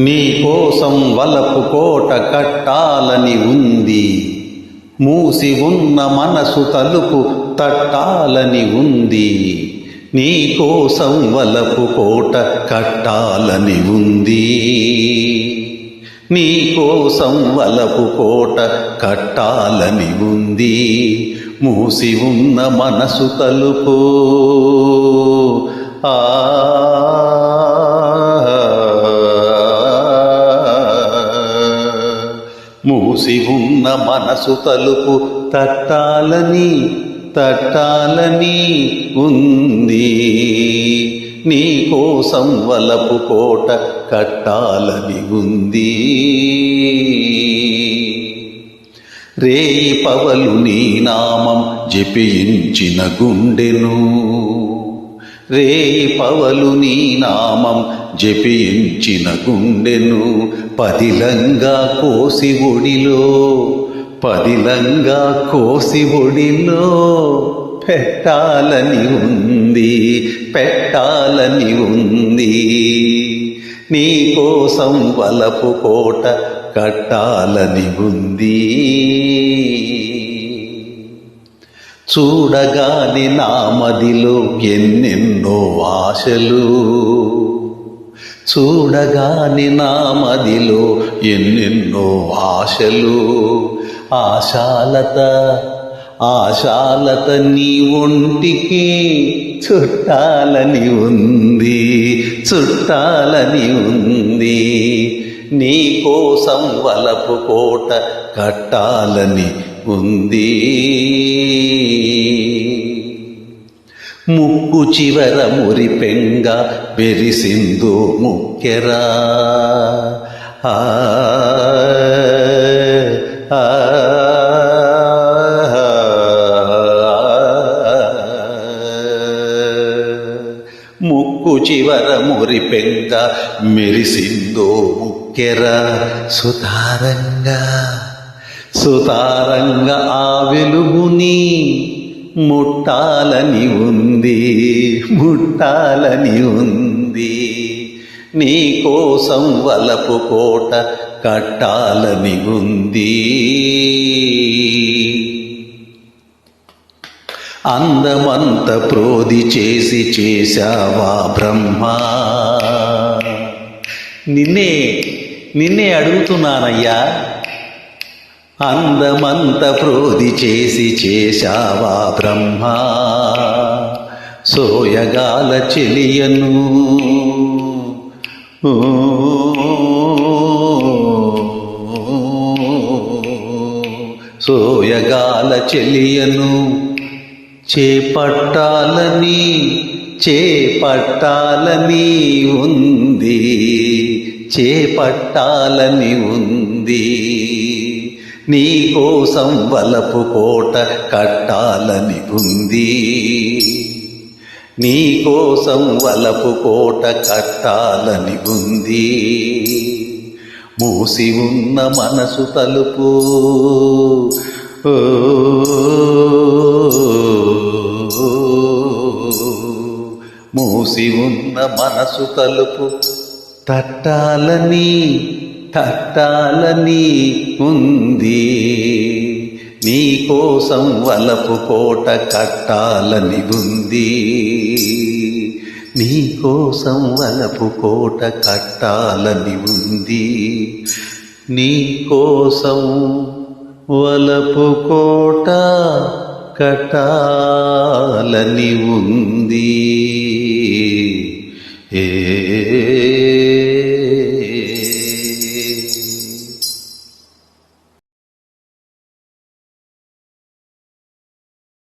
నీ కోసం వలపు కోట కట్టాలని ఉంది. మూసి ఉన్న మనసు తలుపు తట్టాలని ఉంది. నీ కోసం వలపు కోట కట్టాలని ఉంది. నీ కోసం వలపు కోట కట్టాలని ఉంది. మూసి ఉన్న మనసు తలుపు. ఆ మూసి ఉన్న మనసు తలుపు తట్టాలని తట్టాలని ఉంది. నీ కోసం వలపు కోట కట్టాలని ఉంది. రేయి పవలు నీ నామం జపించిన గుండెను. రేపవలు పవలు నీ నామం జపించిన గుండెను పదిలంగా కోసి ఒడిలో పదిలంగా కోసి ఒడిలో. పెట్టాలని ఉంది పెట్టాలని ఉంది. నీ కోసం వలపు కోట కట్టాలని ఉంది. చూడగాని నా మదిలో ఎన్నెన్నో ఆశలు. చూడగాని నా మదిలో ఎన్నెన్నో ఆశలు. ఆశాలత ఆశాలత నీ ఒంటికి చుట్టాలని ఉంది చుట్టాలని ఉంది. నీ కోసం వలపు కోట కట్టాలని ఉంది ముక్కు చివర మురి పెంగ బెరిసిందో ముక్కెరా. ఆ. ముక్కు చివర మురి పెంగ మెరిసిందో ముక్కెర. సుతారంగా సుతారంగా ఆ వెలుగుని ముట్టాలని ఉంది ముట్టాలని ఉంది. నీ కోసం వలపు కోట కట్టాలని ఉంది. అందమంత ప్రోది చేసి చేశావా బ్రహ్మ? నిన్నే నిన్నే అడుగుతున్నానయ్యా. అందమంత ప్రోది చేసి చేశావా బ్రహ్మ? సోయగాల చెలియను. ఓ, సోయగాల చెలియను. చేపట్టాలని చేపట్టాలని ఉంది. చేపట్టాలని ఉంది. నీ కోసం వలపు కోట కట్టాలని ఉంది. నీ కోసం వలపు కోట కట్టాలని ఉంది. మూసి ఉన్న మనసు తలుపు ఓ, మూసి ఉన్న మనసు తలుపు తట్టాలని తట్టాలని ఉంది. నీ కోసం వలపు కోట కట్టాలని ఉంది. నీ కోసం వలపు కోట కట్టాలని ఉంది. నీ కోసం వలపు కోట కట్టాలని ఉంది.